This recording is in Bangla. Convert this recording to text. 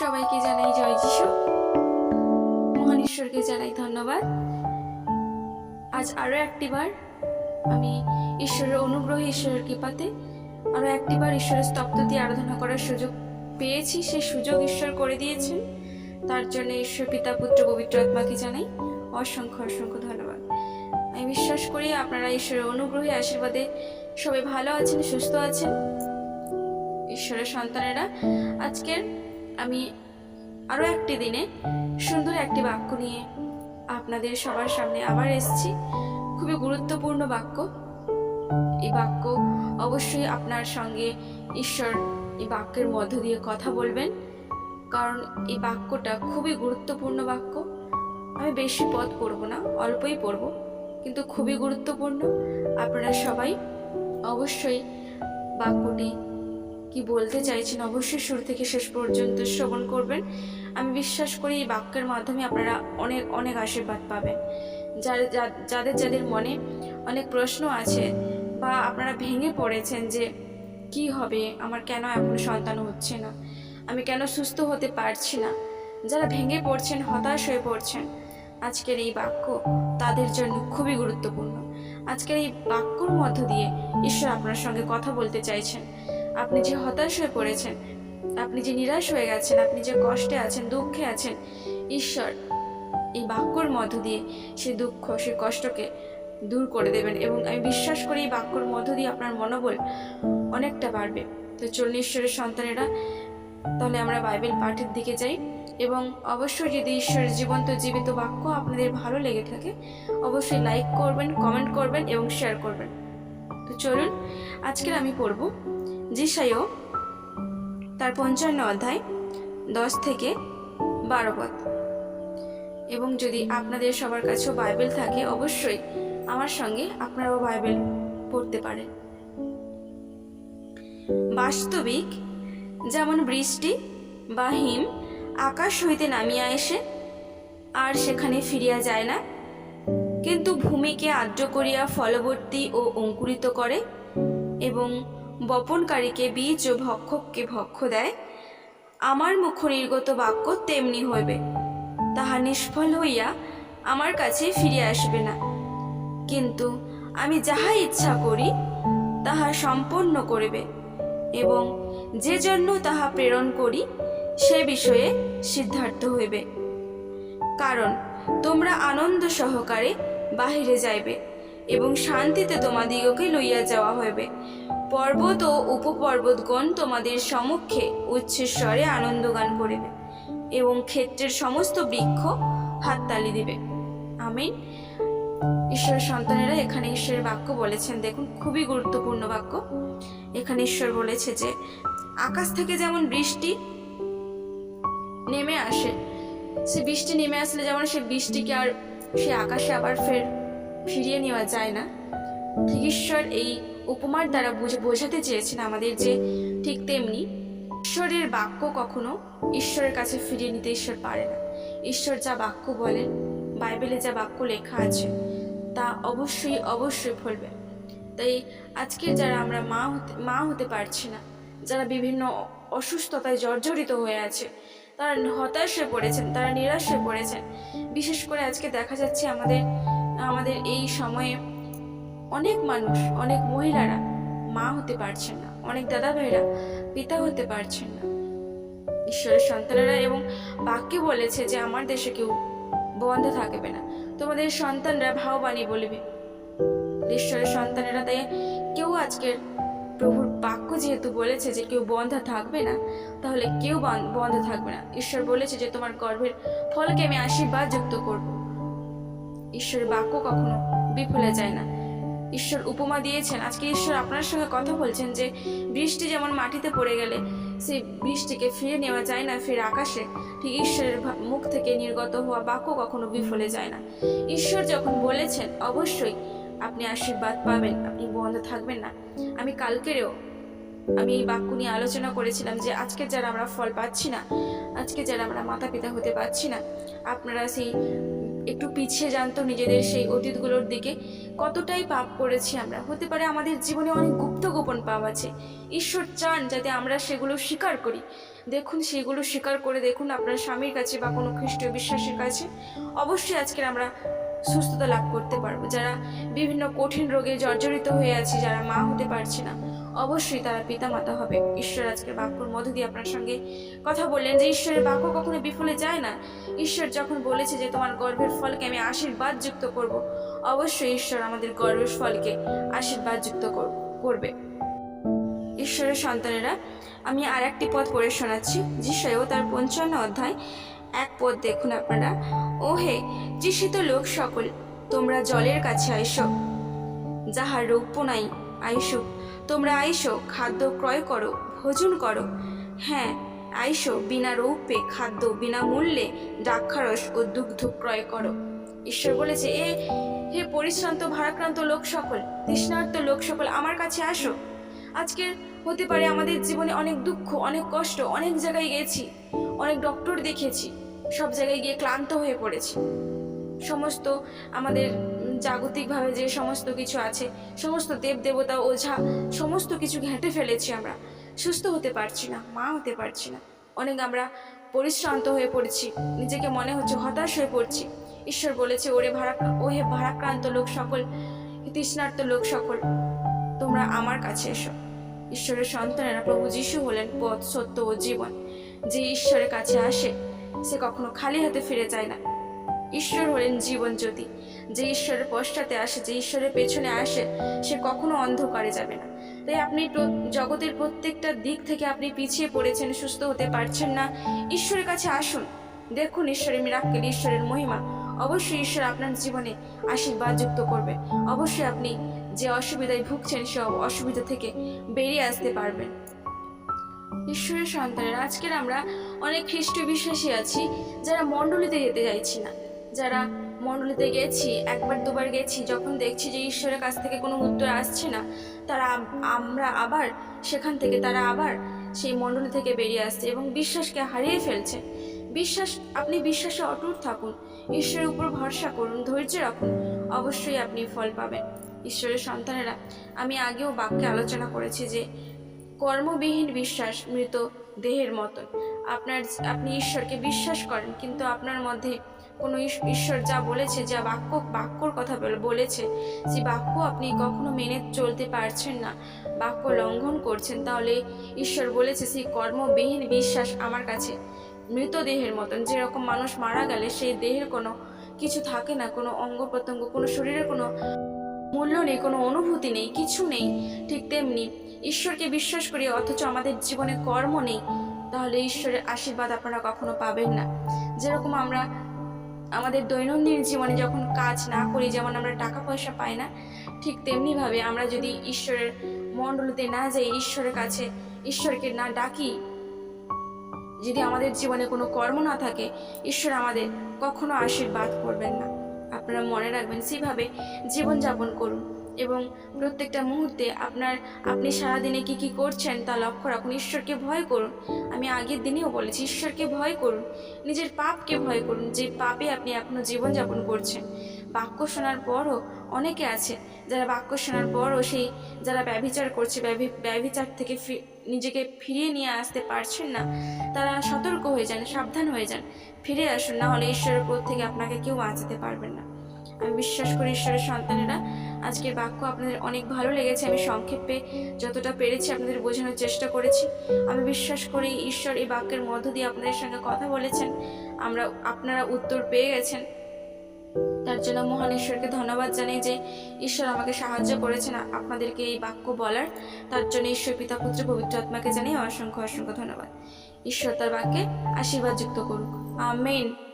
সবাইকে জানাই জয় যিশু। মহান ঈশ্বরকে জানাই ধন্যবাদ। আজ আরও একটিবার আমি ঈশ্বরের অনুগ্রহ, ঈশ্বরের কৃপাতে আরও একটিবার ঈশ্বরের স্তব্ধতি আরাধনা করার সুযোগ পেয়েছি। সেই সুযোগ ঈশ্বর করে দিয়েছেন। তার জন্য ঈশ্বর পিতা, পুত্র, পবিত্র আত্মাকে জানাই অসংখ্য অসংখ্য ধন্যবাদ। আমি বিশ্বাস করি আপনারা ঈশ্বরের অনুগ্রহে, আশীর্বাদে সবাই ভালো আছেন, সুস্থ আছেন। ঈশ্বরের সন্তানেরা আজকের আমি আরও একটি দিনে সুন্দর একটি বাক্য নিয়ে আপনাদের সবার সামনে আবার এসেছি। খুবই গুরুত্বপূর্ণ বাক্য। এই বাক্য অবশ্যই আপনার সঙ্গে ঈশ্বর এই বাক্যের মধ্য দিয়ে কথা বলবেন। কারণ এই বাক্যটা খুবই গুরুত্বপূর্ণ বাক্য। আমি বেশি পথ পড়ব না, অল্পই পড়ব, কিন্তু খুবই গুরুত্বপূর্ণ। আপনারা সবাই অবশ্যই বাক্যটি কি বলতে চাইছেন অবশ্যই শুরু থেকে শেষ পর্যন্ত শ্রবণ করবেন। আমি বিশ্বাস করি এই বাক্যের মাধ্যমে আপনারা অনেক অনেক আশীর্বাদ পাবেন। যাদের যাদের যাদের মনে অনেক প্রশ্ন আছে বা আপনারা ভেঙে পড়েছেন যে কি হবে, আমার কেন এখন সন্তান হচ্ছে না? আমি কেন সুস্থ হতে পারছি না? যারা ভেঙে পড়ছেন, হতাশ হয়ে পড়ছেন, আজকের এই বাক্য তাদের জন্য খুবই গুরুত্বপূর্ণ। আজকের এই বাক্যর মধ্য দিয়ে ঈশ্বর আপনার সঙ্গে কথা বলতে চাইছেন। আপনি যে হতাশ হয়ে পড়েছেন, আপনি যে নিরাশ হয়ে গেছেন, আপনি যে কষ্টে আছেন, দুঃখে আছেন, ঈশ্বর, এই বাক্যর মধ্য দিয়ে সে দুঃখ সে কষ্টকে দূর করে দেবেন এবং আমি বিশ্বাস করি এই বাক্যর মধ্য দিয়ে আপনার মনোবল অনেকটা বাড়বে। তো চলুন ঈশ্বরের সন্তানেরা, তাহলে আমরা বাইবেল পাঠের দিকে যাই এবং অবশ্যই যদি ঈশ্বরের জীবন্ত, জীবিত বাক্য আপনাদের ভালো লেগে থাকে, অবশ্যই লাইক করবেন, কমেন্ট করবেন এবং শেয়ার করবেন। তো চলুন, আজকের আমি পড়ব জিসাইও তার পঞ্চান্ন অধ্যায় দশ থেকে বারো পদ। এবং যদি আপনাদের সবার কাছেও বাইবেল থাকে, অবশ্যই আমার সঙ্গে আপনারাও বাইবেল পড়তে পারেন। বাস্তবিক যেমন বৃষ্টি বা হিম আকাশ হইতে নামিয়া এসে আর সেখানে ফিরিয়া যায় না কিন্তু ভূমিকে আর্দ্র করিয়া ফলবর্তী ও অঙ্কুরিত করে এবং বপনকারীকে বীজ ও ভক্ষককে ভক্ষ দেয়, আমার মুখ নির্গত বাক্য তেমনি হইবে। তাহা নিষ্ফল হইয়া আমার কাছে ফিরিয়া আসবে না। কিন্তু আমি যাহা ইচ্ছা করি, তাহা সম্পন্ন করিবে এবং যে জন্য তাহা প্রেরণ করি, সে বিষয়ে সিদ্ধার্থ হইবে। কারণ তোমরা আনন্দ সহকারে বাহিরে যাইবে এবং শান্তিতে তোমাদিগকে লইয়া যাওয়া হইবে। পর্বত ও উপপর্বতগণ তোমাদের সম্মুখে উচ্চস্বরে আনন্দগান করিবে এবং ক্ষেত্রের সমস্ত বৃক্ষ হাততালি দিবে। আমিন। ঈশ্বরের সন্তানেরা, এখানে ঈশ্বরের বাক্য বলেছেন। দেখুন, খুবই গুরুত্বপূর্ণ বাক্য। এখানে ঈশ্বর বলেছে যে, আকাশ থেকে যেমন বৃষ্টি নেমে আসে সে বৃষ্টি নেমে আসলে যেমন সে বৃষ্টিকে আর সে আকাশে আবার ফের ফিরিয়ে নেওয়া যায় না। ঠিক ঈশ্বর এই উপমার দ্বারা বুঝে, বোঝাতে চেয়েছেন আমাদের যে ঠিক তেমনি ঈশ্বরের বাক্য কখনো ঈশ্বরের কাছে ফিরিয়ে নিতে ঈশ্বর পারে না। ঈশ্বর যা বাক্য বলেন, বাইবেলে যা বাক্য লেখা আছে, তা অবশ্যই অবশ্যই ফলবে তাই আজকে যারা আমরা মা হতে মা হতে পারছি না, যারা বিভিন্ন অসুস্থতায় জর্জরিত হয়ে আছে তারা হতাশ হয়ে পড়েছেন, তারা নিরাশ হয়ে পড়েছেন। বিশেষ করে আজকে দেখা যাচ্ছে আমাদের আমাদের এই সময়ে অনেক মানুষ, অনেক মহিলারা মা হতে পারছেন না, অনেক দাদা ভাইরা পিতা হতে পারছেন না। ঈশ্বরের সন্তানেরা এবং বাক্যে বলেছে যে আমার দেশে কেউ বন্ধ থাকবে না। তোমাদের সন্তানরা ভাওবাণী বলবে। ঈশ্বরের সন্তানেরা তাই কেউ আজকের বাক্য যেহেতু বলেছে যে কেউ বন্ধ থাকবে না, তাহলে কেউ বন- বন্ধ থাকবে না। ঈশ্বর বলেছে যে তোমার গর্ভের ফলকে আমি আশীর্বাদ যুক্ত করব। ঈশ্বরের বাক্য কখনো বিফলে যায় না। ঈশ্বর উপমা দিয়েছেন। আজকে ঈশ্বর আপনার সঙ্গে কথা বলছেন যে, বৃষ্টি যেমন মাটিতে পড়ে গেলে, সেই বৃষ্টিকে ফিরে নেওয়া যায় না, ফিরে আকাশে। ঠিক ঈশ্বরের মুখ থেকে নির্গত হওয়া বাক্য কখনো বিফলে যায় না। ঈশ্বর যখন বলেছেন, অবশ্যই আপনি আশীর্বাদ পাবেন, আপনি বন্ধ থাকবেন না। আমি কালকেরও আমি এই বাক্য নিয়ে আলোচনা করেছিলাম যে আজকে যারা আমরা ফল পাচ্ছি না, আজকে যারা আমরা মাতা পিতা হতে পারছি না, আপনারা সেই একটু পিছিয়ে জানতো নিজেদের সেই অতীতগুলোর দিকে। কতটাই পাপ করেছি আমরা। হতে পারে আমাদের জীবনে অনেক গুপ্ত গোপন পাপ আছে। ঈশ্বর চান যাতে আমরা সেগুলো স্বীকার করি। দেখুন, সেগুলো স্বীকার করে দেখুন আপনার স্বামীর কাছে বা কোনো খ্রিস্টীয় বিশ্বাসের কাছে। অবশ্যই আজকের আমরা সুস্থতা লাভ করতে পারব। যারা বিভিন্ন কঠিন রোগে জর্জরিত হয়ে আছে, যারা মা হতে পারছে না, অবশ্যই তারা পিতামাতা হবে। ঈশ্বর আজকের বাক্যর মধ্য দিয়ে আপনার সঙ্গে কথা বললেন যে, ঈশ্বরের বাক্য কখনো বিফলে যায় না। ঈশ্বর যখন বলেছে যে, তোমার গর্ভের ফলকে আমি আশীর্বাদ যুক্ত করব, অবশ্যই ঈশ্বর আমাদের গর্ভের ফলকে আশীর্বাদ যুক্ত কর- করবে। ঈশ্বরের সন্তানেরা, আমি আর একটি পদ পড়ে শোনাচ্ছি। যিশায়ও তার পঞ্চান্ন অধ্যায় এক পদ দেখুন আপনারা। ও হে তৃষিত লোক সকল, তোমরা জলের কাছে আইসো। যাহার রৌপ্য নাই, আইসো। তোমরা আইসো, খাদ্য ক্রয় করো, ভোজন করো। হ্যাঁ আইসো, বিনা রৌপ্যে, খাদ্য বিনা মূল্যে, দ্রাক্ষারস ও দুগ্ধ ক্রয় করো। ঈশ্বর বলেছে, এ, হে পরিশ্রান্ত, ভারাক্রান্ত লোক সকল, তৃষ্ণার্ত লোক সকল, আমার কাছে আসো। আজকে হতে পারে আমাদের জীবনে অনেক দুঃখ, অনেক কষ্ট, অনেক জায়গায় গেছি, অনেক ডক্টর দেখেছি সব জায়গায় গিয়ে ক্লান্ত হয়ে পড়েছি। সমস্ত আমাদের জাগতিকভাবে যে সমস্ত কিছু আছে, সমস্ত দেব দেবতা ওঝা, সমস্ত কিছু ঘেঁটে ফেলেছি আমরা। সুস্থ হতে পারছি না, মা হতে পারছি না। অনেক আমরা পরিশ্রান্ত হয়ে পড়েছি, নিজেকে মনে হচ্ছে হতাশ হয়ে পড়ছি। ঈশ্বর বলেছে, ওরে ভাড়া ওহে ভারাক্রান্ত লোক সকল, তৃষ্ণার্ত লোক সকল, তোমরা আমার কাছে এসো। ঈশ্বরের সন্তানেরা প্রভু যিশু হলেন পথ, সত্য ও জীবন। যে ঈশ্বরের কাছে আসে সে কখনো খালি হাতে ফিরে যায় না। ঈশ্বর হলেন জীবন জ্যোতি। যে ঈশ্বরের পশ্চাতে আসে, যে ঈশ্বরের পেছনে আসে, সে কখনো অন্ধকারে যাবে না। তাই আপনি জগতের প্রত্যেকটা দিক থেকে আপনি পিছিয়ে পড়েছেন, সুস্থ হতে পারছেন না। ঈশ্বরের কাছে আসুন। দেখুন ঈশ্বরের মিরাক্কেল ঈশ্বরের মহিমা। অবশ্যই ঈশ্বর আপনার জীবনে আশীর্বাদ যুক্ত করবে। অবশ্যই আপনি যে অসুবিধায় ভুগছেন সব অসুবিধা থেকে বেরিয়ে আসতে পারবেন। ঈশ্বরের সন্তানের। আজকের আমরা অনেক খ্রিস্ট বিশ্বাসী আছি, যারা মণ্ডলীতে যেতে চাইছি না। যারা মণ্ডলীতে গেছি, একবার দুবার গেছি, যখন দেখছি যে ঈশ্বরের কাছ থেকে কোনো উত্তর আসছে না, তারা আমরা আবার সেখান থেকে তারা আবার সেই মণ্ডলী থেকে বেরিয়ে আসছে এবং বিশ্বাসকে হারিয়ে ফেলছে। বিশ্বাস, আপনি বিশ্বাসে অটুট থাকুন, ঈশ্বরের উপর ভরসা করুন, ধৈর্য রাখুন, অবশ্যই আপনি ফল পাবেন। ঈশ্বরের সন্তানেরা, আমি আগেও বাক্যে আলোচনা করেছি যে কর্মবিহীন বিশ্বাস মৃত দেহের মতন। আপনার, আপনি ঈশ্বরকে বিশ্বাস করেন, কিন্তু আপনার মধ্যে কোনো ঈশ্বর যা বলেছে, যা বাক্য, বাক্যর কথা বলে- বলেছে, যে বাক্য আপনি কখনো মেনে চলতে পারছেন না, বাক্য লঙ্ঘন করছেন, তাহলে ঈশ্বর বলেছে, সেই কর্মবিহীন বিশ্বাস আমার কাছে মৃতদেহের মতন। যেরকম মানুষ মারা গেলে, সেই দেহের কোনো কিছু থাকে না, কোনো অঙ্গ প্রত্যঙ্গ, কোনো শরীরের কোনো মূল্য নেই, কোনো অনুভূতি নেই, কিছু নেই। ঠিক তেমনি ঈশ্বরকে বিশ্বাস করি, অথচ আমাদের জীবনে কর্ম নেই। তাহলে ঈশ্বরের আশীর্বাদ আপনারা কখনো পাবেন না। যেরকম আমরা আমাদের দৈনন্দিন জীবনে যখন কাজ না করি, যেমন আমরা টাকা পয়সা পাই না, ঠিক তেমনিভাবে আমরা যদি ঈশ্বরের মণ্ডলীতে না যাই, ঈশ্বরের কাছে ঈশ্বরকে না ডাকি, যদি আমাদের জীবনে কোনো কর্ম না থাকে, ঈশ্বর আমাদের কখনো আশীর্বাদ করবেন না। আপনারা মনে রাখবেন সেভাবে জীবনযাপন করুন। এবং প্রত্যেকটা মুহূর্তে আপনার, আপনি সারাদিনে কি কি করছেন তা লক্ষ্য রাখুন। ঈশ্বরকে ভয় করুন। আমি আগের দিনেও বলেছি, ঈশ্বরকে ভয় করুন। নিজের পাপকে ভয় করুন। যে পাপে আপনি এখনও জীবনযাপন করছেন। বাক্য শোনার পরও অনেকে আছে, যারা বাক্য শোনার পরও সেই, যারা ব্যভিচার করছে, ব্যভি- ব্যভিচার থেকে নিজেকে ফিরিয়ে নিয়ে আসতে পারছেন না, তারা সতর্ক হয়ে যান, সাবধান হয়ে যান। ফিরে আসুন, না হলে ঈশ্বরের পথ থেকে আপনাকে কেউ বাঁচাতে পারবেন না। আমি বিশ্বাস করি ঈশ্বরের সন্তানেরা, আজকের বাক্য আপনাদের অনেক ভালো লেগেছে। আমি সংক্ষেপে যতটা পেরেছি আপনাদের বোঝানোর চেষ্টা করেছি। আমি বিশ্বাস করি ঈশ্বর এই বাক্যের মধ্য দিয়ে আপনাদের সঙ্গে কথা বলেছেন। আমরা, আপনারা উত্তর পেয়ে গেছেন। তার জন্য মহান ঈশ্বরকে ধন্যবাদ জানাই যে ঈশ্বর আমাকে সাহায্য করেছেন আপনাদেরকে এই বাক্য বলার। তার জন্য ঈশ্বর পিতা, পুত্র, পবিত্র আত্মাকে জানিয়ে অসংখ্য অসংখ্য ধন্যবাদ। ঈশ্বর তার বাক্যে আশীর্বাদ যুক্ত করুক। আমেন।